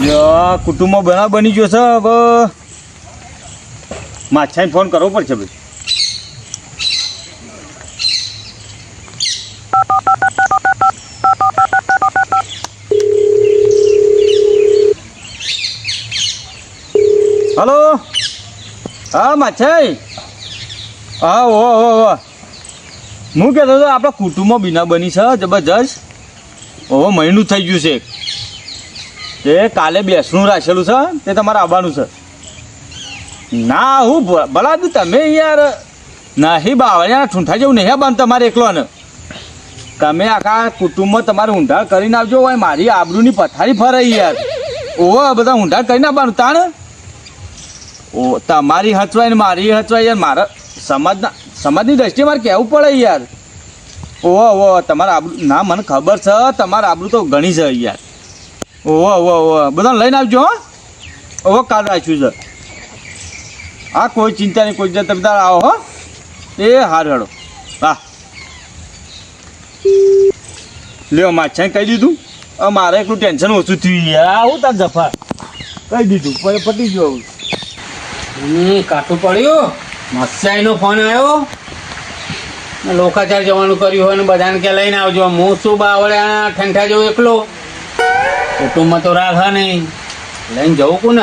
યા, કુટુંબમાં બનાવ બની ગયો છે હવે. માછાને ફોન કરવો પડશે ભાઈ. હલો? હા માછાઈ? હા ઓ ઓ ઓ હું કહેતો હતો આપણા કુટુંબમાં બીના બની છે જબરજસ્ત. ઓહો મહિનું થઈ ગયું છે તે કાલે બેસણું રાખેલું છે, તે તમારે આવવાનું છે. ના, હું ભલા તમે યાર નહીં બાવળિયા ઠૂંઠા જેવું નહીં આવવાનું તમારે એકલો ને તમે આખા કુટુંબમાં તમારે ઊંઢા કરીને આવજો હોય મારી આબરૂની પથારી ફરાઈ યાર. ઓહો બધા ઊંઢા કરીને આવવાનું તાણ? ઓ, તમારી હચવાય ને મારી હચવાય યાર, મારા સમાજના, સમાજની દ્રષ્ટિએ મારે કહેવું પડે યાર. ઓહો ઓહો તમારા આબરૂ, ના, મને ખબર છે, તમારા આબરૂ તો ઘણી છે યાર. ઓહો ઓહો ઓહો. બધાને લઈને આવજો, હો. ઓહો, કાલ રાખ્યું છે. હા કોઈ ચિંતા નહીં, કોઈ તમે તાર આવો, હો. એ હાર હેડો. હા લ્યો માછાએ કહી દીધું. મારે એટલું ટેન્શન ઓછું થયું યાર હું તાર જફા? કહી દીધું પછી પતી આવું. હમ કાઠું પડ્યું. મસ્યાઈનો ફોન આવ્યો. લોકાચાર જવાનું કર્યું હોય ને બધાને કે લઈને આવજો. હું શું બાવળ્યા ઠંઠા જેવું એકલો. કુટુંબમાં તો રાખ, હા નહીં. લઈને જવું કું ને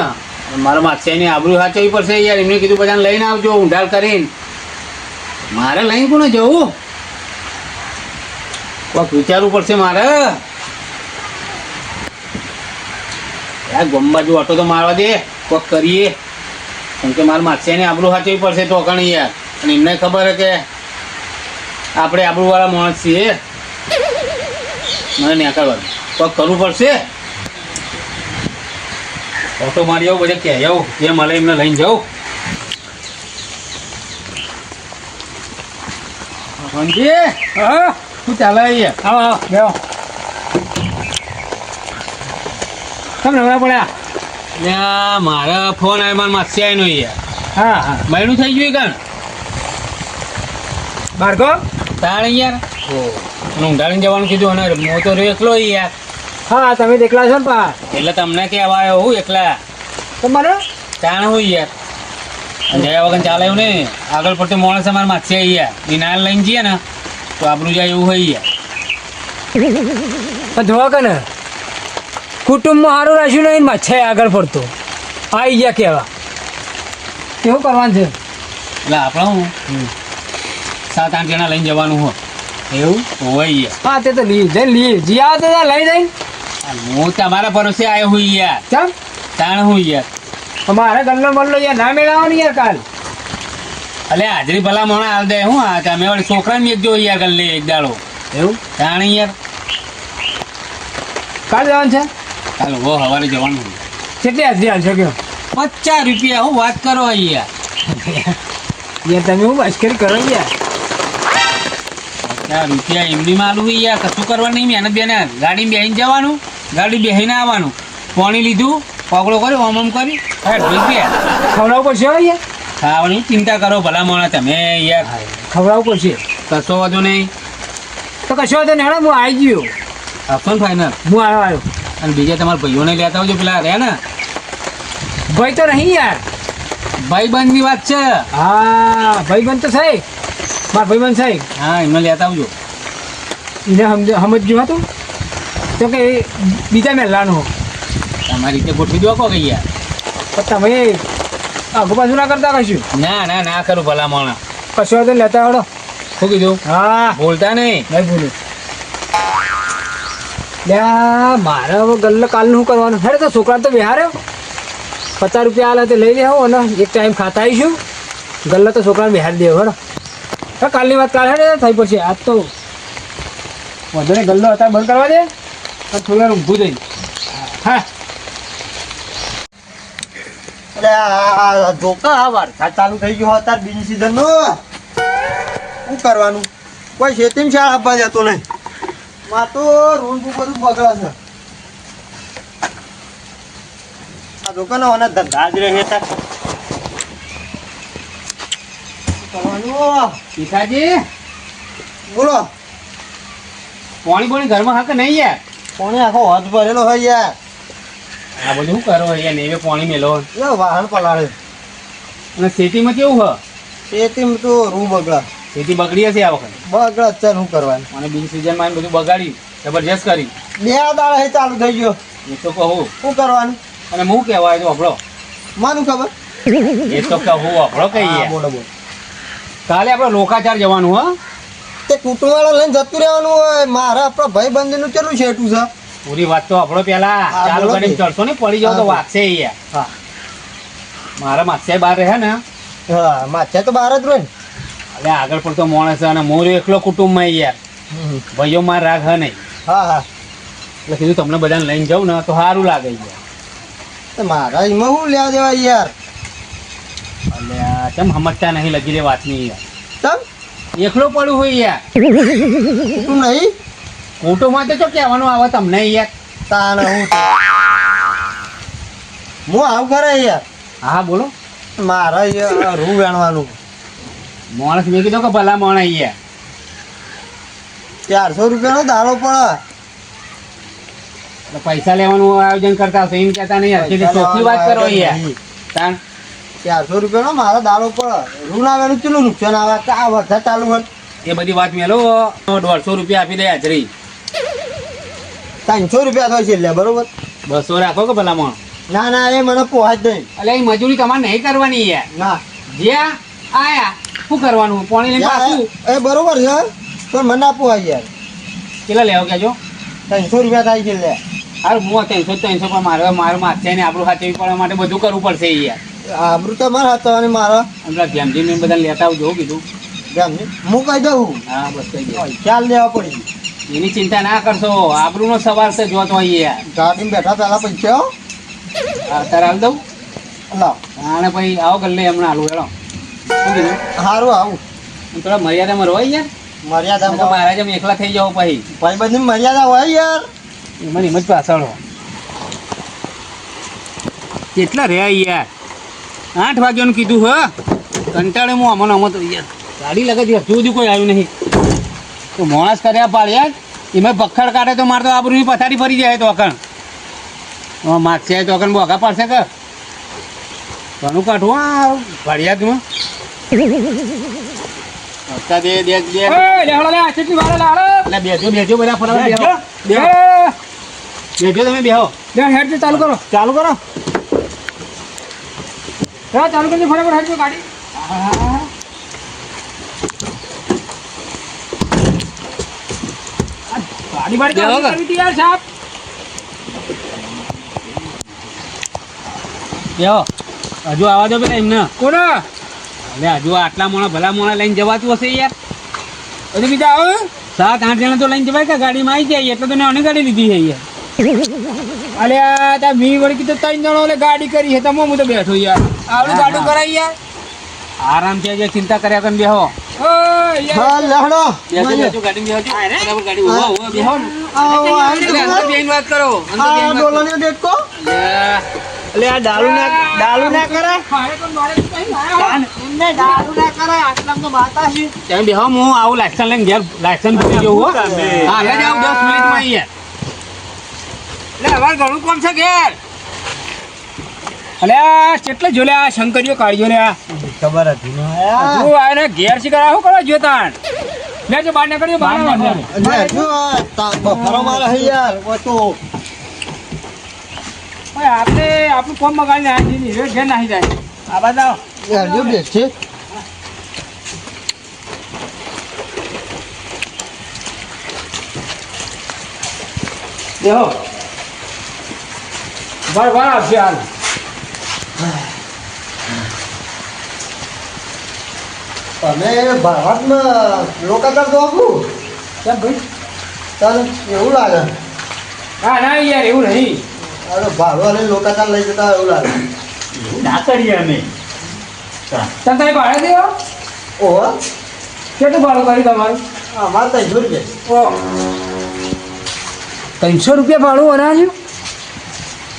મારા માસ્યાની આબરૂ સાચવવી પડશે યાર. એમને કીધું બધાને લઈને આવજો, ઊંઢાળ કરીને. મારે લઈને કોને જવું? કોક વિચારવું પડશે મારે. યાર ગમ બાજુ ઓટો તો મારવા દે. કોક કરીએ. કેમ કે મારા માથિયાની આબરૂ સાચવવી પડશે તો કણી યાર. અને એમને ખબર કે આપણે આબરૂવાળા માણસ છીએ. મને નીકળવાનું કોક કરવું પડશે? ઓટો મારી આવું બધે કહે આવું એ મળે એમને લઈને જાઉં હા શું ચાલે અહીંયા આવો બેહો. પડ્યા? મારા ફોન આવ્યો મારા માસ્યાઈનો યાર હા હા. મહિનું થઈ ગયું કાન ભાર્ગવ તાણ યાર ઓ ઊંઘાડીને જવાનું કીધું અને હું તો એકલો યાર. હા તમે એકલા છો ને પા. એટલે તમને કહેવા આવ્યો હું એકલા. તમારે? તાણ હું યાર. જયા વગર ચાલે એવું નહીં. આગળ પડતો માણસ અમારે માસ્યા યાર વિનાલ લઈને જઈએ ને તો આપણું જાય એવું હોય યાર. પણ જોવા કે ને કુટુંબમાં સારું રાખ્યું નહીં મચ્છાઈ આગળ પડતો. આવી ગયા કેવા. કેવું કરવાનું છે? એટલે આપણે હું? સાત આઠ જણા લઈને જવાનું હો એવું? હોય હા તે તો લઈ જઈને લઈ જી આવે તો લઈ જઈને હું તમારા ભરોસે આવ્યો હું યાર. ચમ? તાણ હું યાર. અમારે ગલ્લો મલ્લો યાર ના મેળવવાનું યાર કાલ. અલે હાજરી ભલા મોણા હાલ દે હું આ તમે વળી છોકરાને મેકજો યાર ગલ્લે એક દાડો. એવું? તાણ યાર. કાલ જવાનું છે? ચાલો હો હવારે જવાનું. કેટલી હાજરી હાલશો કયો? પચાસ રૂપિયા હું વાત કરો યાર યાર તમે હું મશ્કરી કરો યાર? પચાસ રૂપિયા એમની માલું યાર કશું કરવા નહીં મહેનત બેને ગાડી બેહીને જવાનું. ગાડી બેહીને આવવાનું. પાણી લીધું પગડો કર્યો ઓમ ઓમ કરી હેડ રૂપિયા ખવડાવવું પડશે યાર ખાવાની ચિંતા કરો ભલા મોણા તમે યાર ખવડાવવું પડશે. કશો વાંધો નહીં. તો કશો વાંધો નહીં હું આવી ગયો. આપશો ને ફાઈનલ હું આવ્યો આવ્યો. અને બીજા તમારા ભાઈઓને લેતા આવજો પેલા રહ્યા ને? ભાઈ તો નહીં યાર. ભાઈબંધની વાત છે. હા ભાઈબંધ તો સાહેબ મારા ભાઈબંધ સાહેબ હા એમને લેતા આવજો. એને સમજ સમજ્યું હતું? તો કે બીજા મહેલાનો તમારી રીતે ગોઠવી દો કો કે યાર પણ તમે આગુ પાછું ના કરતા કશું? ના ના ના કરું ભલા માણા કશું તો લેતા આવડો. શું કીધું? હા. બોલતા નહીં? નહીં બોલું. લ્યા મારે હવે ગલ્લો કાલનું શું કરવાનું? હેડે તો છોકરા તો બિહાર્યો પચાસ રૂપિયા આલે તો લઈ લેવો અને એક ટાઈમ ખાતા આવીશું. ગલ્લો તો છોકરાને બિહાર દેવો હેડો. કાલની વાત કાલ થઈ પડશે આજ તો વધુ ગલ્લો અત્યારે બંધ કરવા દે. થોડી ઊભું થઈ હા. જોકા વરસાદ ચાલુ થઈ ગયો હતા બીજી સિઝન નો શું કરવાનું? કોઈ ખેતી શાળા આપવા જતો નહીં. માં તો રૂલ બધું બગડે છે. આ દુકાનો અને ધંધા જ રહે શું કરવાનું? પિતાજી બોલો. પાણી પાણી ઘરમાં હાકે નહીં યાર? કોણે આખો હાથ ભરેલો હોય યાર. આ બધું શું કરો અહીંયા નેવે પાણી મેલો? એ વાહન પલાળે. અને ખેતીમાં કેવું હ? ખેતીમાં તો રૂ બગડા. ખેતી બગડી હશે આ વખત? બગડા અત્યારે શું કરવાનું? અને બિન સિઝનમાં બધું બગાડી જબરજસ્ત કરી બે દાડા હે ચાલુ થઈ ગયો. એ તો કહું. શું કરવાનું? અને હું કહેવાય તો હભળો માનું ખબર? એ તો કહું હભળો કહીએ. બોલો બોલો. કાલે આપણે લોકાચાર જવાનું હા. તે કુટુંબવાળા લઈને જતું રહેવાનું હોય. મારા આપણા ભાઈ બંધનું કેટલું છે એટલું છે? પૂરી વાત તો આપણો પેલા. ચાલુ કરીને ચડશો ને પડી જાવ તો વાગશે અહીંયા. હા. મારા માથે બહાર રહે ને. હા માથે તો બહાર જ રહે ને. એટલે આગળ પડતો માણસ અને મોર એકલો કુટુંબમાં યાર. ભાઈઓ માં રાગ હે નહીં. હા હા. એટલે કીધું તમને બધાને લઈને જાઉં ને તો સારું લાગે યાર. મારા એમાં શું લેવા દેવા યાર? એટલે કેમ સમજતા નહીં લગી રે વાતની યાર. તમ? એકલો પડું હોય યાર. તું નહીં? કુટુંબમાં તો શું કહેવાનું આવે તમને યાર. તાણ હું હું આવું કરે યાર હા બોલો. મારા યાર રૂ વેણવાનું. માણસ મેં કીધું કે ભલા માણસ યાર ચારસો રૂપિયાનો દાડો પડે એટલે પૈસા લેવાનું આયોજન કરતા હશે એમ કહેતા નહીં ચોખ્ખી વાત કરો યાર તાણ ચારસો રૂપિયાનો મારો દાડો પડે. રૂ વેણું કેટલું નુકસાન આવે? આ વરસાદ ચાલુ હોય. એ બધી વાત મેલો દોઢસો રૂપિયા આપી દે હાજરી. ત્રણસો રૂપિયા થાય છે એટલે બરોબર? બસો રાખો કે ભલા માણસ ના ના એ મને પોહાય નહીં. એટલે એ મજૂરી તમારે નહીં કરવાની યાર. ના. જ્યાં આયા શું કરવાનું? પાણી લઈને પાછું. એ બરોબર છે પણ મને ના પોહાય યાર. કેટલા લેવો કેજો ત્રણસો રૂપિયા થાય છે એટલે. હારું હું ત્રણસો ત્રણસો પણ મારે મારે માથે ને આપણું હાથે પડવા માટે બધું કરવું પડશે યાર. આબરું તો મારા હાથ અને મારા. હમણાં ધ્યાનજી બધા લેતા આવજો કીધું. ગામની હું કહી દઉં. હા બસ કહી દઉં ખ્યાલ લેવા પડી. એની ચિંતા ના કરશો આબરૂનો સવાલ છે જોતો યાર. ગાડીમાં બેઠા પહેલા પૈસા અત્યારે હાલ દઉં? લાવ અને પછી આવો ગલ્લે હમણાં હાલું હેડો. સારું આવું. થોડા મર્યાદામાં રહો યાર. મર્યાદા મહારાજ એમ એકલા થઈ જાવ પછી. ભાઈ બધી મર્યાદા હોય યાર. એમાં એમ જ પાછળ. કેટલા રહ્યા યાર? આઠ વાગ્યાનું કીધું હ. કંટાળે હું અમને અમો તો યાર. ગાડી લગે છે હજુ સુધી કોઈ આવ્યું નહીં. તો માણસ કર્યા પાડ્યા એમાં પખડ કાઢે તો મારે તો આબરૂની પથારી ફરી જાય તો અકણ. માગશે તો અકણ બોગા પાડશે કે? ઘણું કાઢવું આ બેહો. ચાલુ કરો. ચાલુ કરો. હા ચાલુ કરજો ફટાફટ હેડ ગાડી ગાડી બાડી બેહો ચાલુ કે? કરવી હતી યાર સાહેબ બેહો હજુ આવા દો પેલા એમને કોના હવે હજુ આટલા મોણા ભલા મોણા લઈને જવાતું હશે યાર હજી બીજા આવે સાત આઠ જણા તો લઈને જવાય કે ગાડીમાં આવી જાય એટલે તો મેં અની ગાડી લીધી છે યાર અલ્યા ત્યાં મી વળકી તો ત્રણ જણો લે ગાડી કરી હે તો મો હું તો બેઠો યાર. આવડું ગાડું. કરાઈ યાર. આરામથી જે ચિંતા કર્યા કરીને બેહો. ઓય યાર. હા બેસો બેસો બેહો બરાબર ગાડી ઊભા ઊભા બેહો. આવો, આવો. અંદર બેહીને વાત કરો. અંદર લે. આ ના ના તો. એમને ડાલુ ના કરાય. આટલામાં તો બાતા છે. તમે બેહો હું આવું લાયસન્સ લઈને ઘેર લાયસન્સ ભરી જવું હો. હા લઈ જાઉં દસ મિનિટમાં અહીંયા એટલે અમારે ઘણું કોમ છે ઘેર. અલ્યા કેટલે જો લે શંકરીઓ કાઢ્યો લે ખબર હતી ને. તું આને ઘેર શું કરવા જો તાણ? લે જો બાર નીકળ્યો નીકળ્યો. લે, જો બફારો મારે છે યાર ઓ તો. ઓય, આપણે આપણું કોમ બગાડીને આ જઈને હવે ઘેર નાહી જાય. આ બાદ આવો. યાર જો બેસ છે. દેહો. Vai, આવશે હાલ. તમે ભારતમાં લોકાચાર તો આપું. કેમ ભાઈ? ચાલ એવું લાગે. હા ના યાર એવું નહીં. અરે ભાડો અને લોકાચાર લઈ જતા એવું લાગે. ના કરીએ અમે. તમે તમે ભાડે દેવો ઓહો. કેટલું ભાડું કર્યું તમારું? અમારે ત્રણસો રૂપિયા. ત્રણસો રૂપિયા ભાડું અનાજ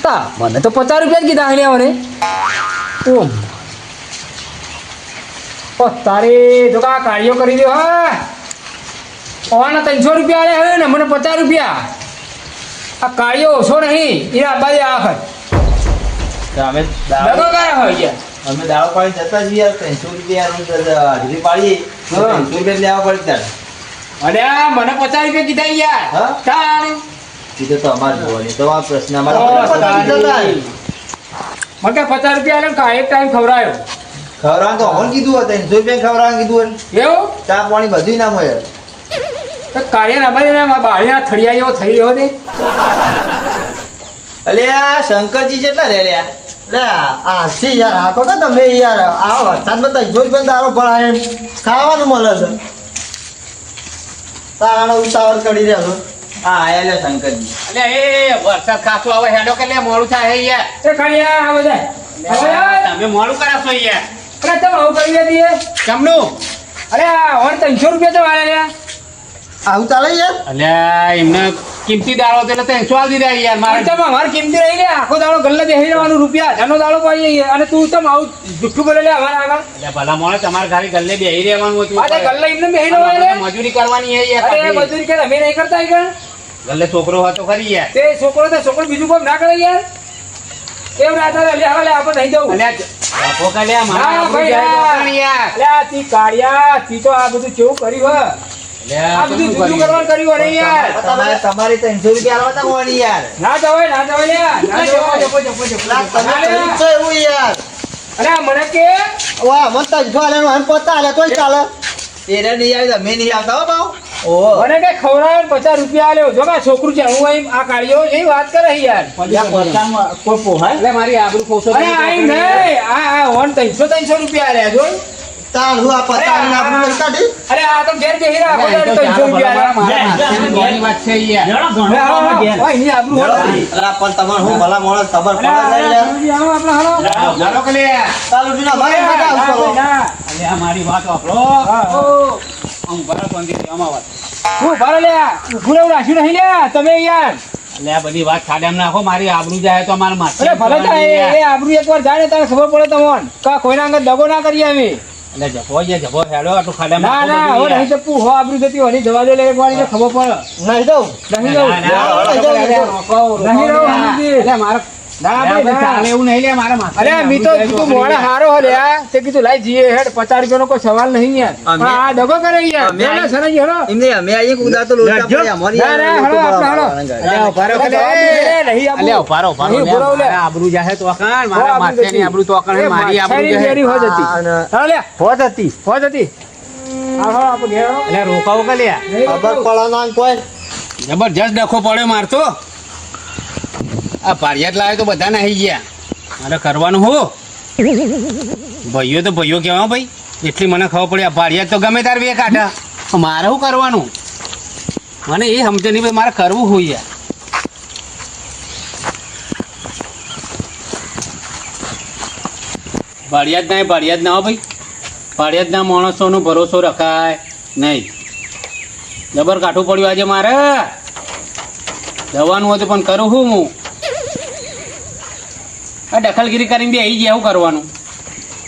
તા મને તો પચાસ રૂપિયા જ કીધા હે મને ઓમ ઓ તારે જો કા કાર્યો કરી દો હા. ઓના ત્રણસો રૂપિયા આલે હે ને મને પચાસ રૂપિયા. આ કાર્યો ઓછો નહીં એ આબાદી આખર અમે દગો દાવ હોય યાર અમે દાવ પાડી જતા જ યાર ત્રણસો રૂપિયા હાજરી પાડીએ. ત્રણસો રૂપિયા લેવા પડે ત્યારે. આ મને પચાસ રૂપિયા કીધા યાર. હા? કીધું તો અમારે જોવાની. તો આ પ્રશ્ન અમારે. મને પચાસ રૂપિયા આલે એક ટાઈમ ખવડાયો. ખવડાવવાનું તો અમને કીધું હતું ત્રણસો રૂપિયા ખવડાવવાનું કીધું હતું. એવું? ચા પાણી બધું ના મળે. તો કાર્ય ના મળે ને બાળીના થળિયા એવો થઈ રહ્યો ને અલે આ શંકરજી જેટલા રે રહ્યા લે યાર આખો તો તમે યાર આ વરસાદમાં તો જોઈ પણ દારો ભરાય ખાવાનું મળે છે. તાણ ઉતાવળ કરી રહ્યા છો. હા આયા શંકરજી. એ વરસાદ ખાસો આવે હેડો કે લે મોડું થાય યાર. એ કાર્યા આ બધા. તમે મોડું કરાશો યાર. અરે તમે આવું કરી કેમનું અરે આ ત્રણસો રૂપિયા તો વાળા લ્યા. આવું ચાલે યાર? અલ્યા એમને કિંમતી દાળો એટલે ત્રણસો આવી દીધા યાર મારે તમે અમારે કિંમતી રહી ગયા. આખો દાડો ગલ્લે બેસી રહેવાનું રૂપિયા. હજારનો દાડો પડી જઈએ અને તું તમ આવું જુઠ્ઠું બોલે લે અમારા આગળ. એટલે ભલા મોણે તમારે ખાલી ગલ્લે બેહી રહેવાનું હતું. ગલ્લે એમને બેસી રહેવાનું મજૂરી કરવાની હે યાર અરે મજૂરી કે અમે નહીં કરતા આગળ. ગલ્લે છોકરો હતો ખરી યાર. તે છોકરો તો છોકરો બીજું કોઈ ના કરે યાર? કેમ ના થાય લે હવે લે આપણે નહીં જવું. અલ્યા બાપો કે લે મારા ભાઈ, તો યાર? લે આ તી કાળિયા તી તો આ બધું કેવું કર્યું હે? આ બધું કેમનું કરવાનું કર્યું અરે યાર. તમારે તમારે ત્રણસો રૂપિયા આલવા તા યાર? ના જવાય ના જવાય લે ના જવાય. લા, તમે કર્યું એવું યાર. અરે મને કે? વાહ મસ્ત તજફો આલે ને પતા આલે તોય ચાલે. એને નહીં આવી તો અમે નહીં આવતા હો ઓહો મને કઈ ખવડાવે પચાસ રૂપિયા આલ્યો. જો કે છોકરું છે હું અહીં આ કાઢ્યો એ વાત કરે યાર. કોઈ પોહાય એટલે મારી આબરૂ પોસો અરે આઈ નહીં. આ આ ઓન ત્રણસો ત્રણસો રૂપિયા આલ્યા જો. તાણ હું આ આપણું કાઢી? અરે આ તો ઘેર બેહી રહ્યા એ ત્રણસો રૂપિયા. મારા વાત છે યાર. આબરૂ. પણ તમારે હું ભલા માણસ ખબર પડે યાર. આપણે હાલો. કે લે ભાઈ મારી વાત વાપરો. હા, હા. હું હું ભારે લે ઉભું રાખ્યું નહીં લે તમે યાર એટલે બધી વાત ખાડામાં નાખો મારી આબરૂ જાય તો અમારે માથે અરે ભલે થાય એ- આબરૂ એકવાર જાય ને તારે ખબર પડે તમને કા કોઈના આગળ દગો ના કરીએ અમે એટલે જપો જે જપો હેડો આટલું ખાડામાં ના બધું નહીં યાર. હો આબરૂ જતી હોય નહીં જવા દે લે એકવાર ખબર પડે નહીં દઉં લે મારા આબરૂ જાય તો મારા આબરૂ માથેની આબરૂ તો એ મારી આબરૂ માછાની હોત હતી. હોત હતી, હોત રોકાવો કે લ્યા? જબરજસ્ત ડખો પડ્યો મારતો. આ પારિયાત લાવે તો બધા નાહી ગયા. મારે કરવાનું હો. ભાઈઓ તો ભાઈઓ કહેવા ભાઈ. એટલી મને ખબર પડી, આ પારિયાત તો ગમે તાર બે કાઢા મારે શું કરવાનું? મને એ સમજે નહીં ભાઈ, મારે કરવું હોય યાર. પાડિયાત ના પાડિયાત ના હો ભાઈ. પાડિયાત ના માણસોનો ભરોસો રખાય નહીં. જબર કાઠું પડ્યું આજે મારે. જવાનું હતું પણ કરું હું. આ દખલગીરી કરીને બી આવી ગયા, શું કરવાનું?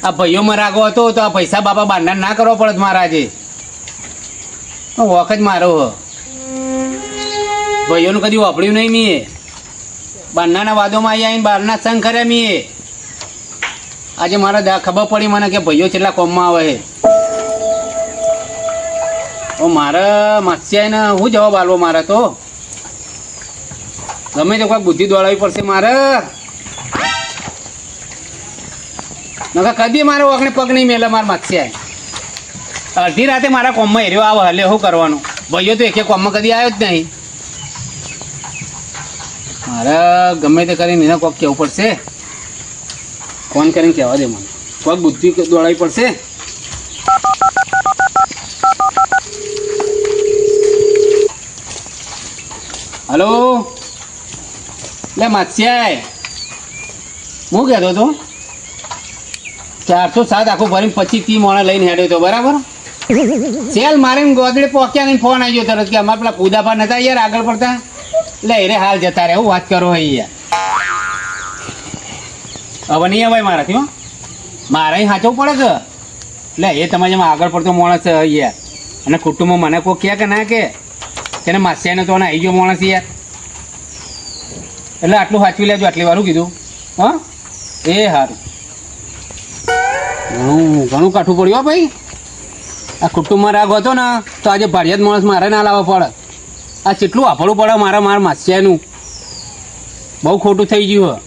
આ ભાઈઓમાં રાગો હતો તો આ પૈસા બાપા બાંધા ના કરવો પડત મારા આજે જ મારો હ. ભાઈઓનું કદી વાપર્યું નહીં મીએ. બારનાના વાદોમાં આવી આવીને બહારના સંગ કર્યા મીએ. આજે મારા ખબર પડી મને કે ભાઈઓ છેલ્લા કોમમાં આવે ઓ મારે માસ્યાને હું જવાબ આલવો મારે તો? ગમે તે કોઈ બુદ્ધિ દોડાવી પડશે મારે. નકર કદી મારે ઓગણે પગ નહીં મેલે, મારા માસ્યાએ અડધી રાતે મારા કોમમાં હેર્યો, આવે હલે શું કરવાનું? ભાઈઓ તો એકે કોમમાં કદી આવ્યો જ નહીં. મારે ગમે તે કરીને એને કોક કહેવું પડશે. ફોન કરીને કહેવા દે મને. કોક બુદ્ધિ દોડાવી પડશે. હલો? લે માત્સ્યાય હું કહેતો હતો? ચારસો સાત આખું ભરીને પછી તી મોણા લઈને હેડ્યો તો, બરાબર? સેલ મારીને ગોદડે પોક્યા નહીં, ફોન આવી ગયો તરત કે અમારા પેલા પૂદાપા નતા યાર આગળ પડતા? લે, રે, હાલ જતા રહે, હું વાત કરો હે હવે નહીં અવાય મારાથી, હો. મારે સાચવું પડે છે. એટલે એ તમારે જેમાં આગળ પડતો માણસ યાર. અને કુટુંબમાં મને કોઈ કહે કે ના કે તેને માસ્યાને તો આવી ગયો માણસ યાર. એટલે આટલું સાચવી લેજો, આટલી વારું કીધું. હા? એ સારું ઘણું ઘણું કાઠું પડ્યું ભાઈ. આ કુટુંબમાં રાગ હતો ને, તો આજે ભાડિયાત માણસ મારે ના લાવવા પડે. આ કેટલું વાપરવું પડે મારા મારા માસ્યાનું. બહુ ખોટું થઈ ગયું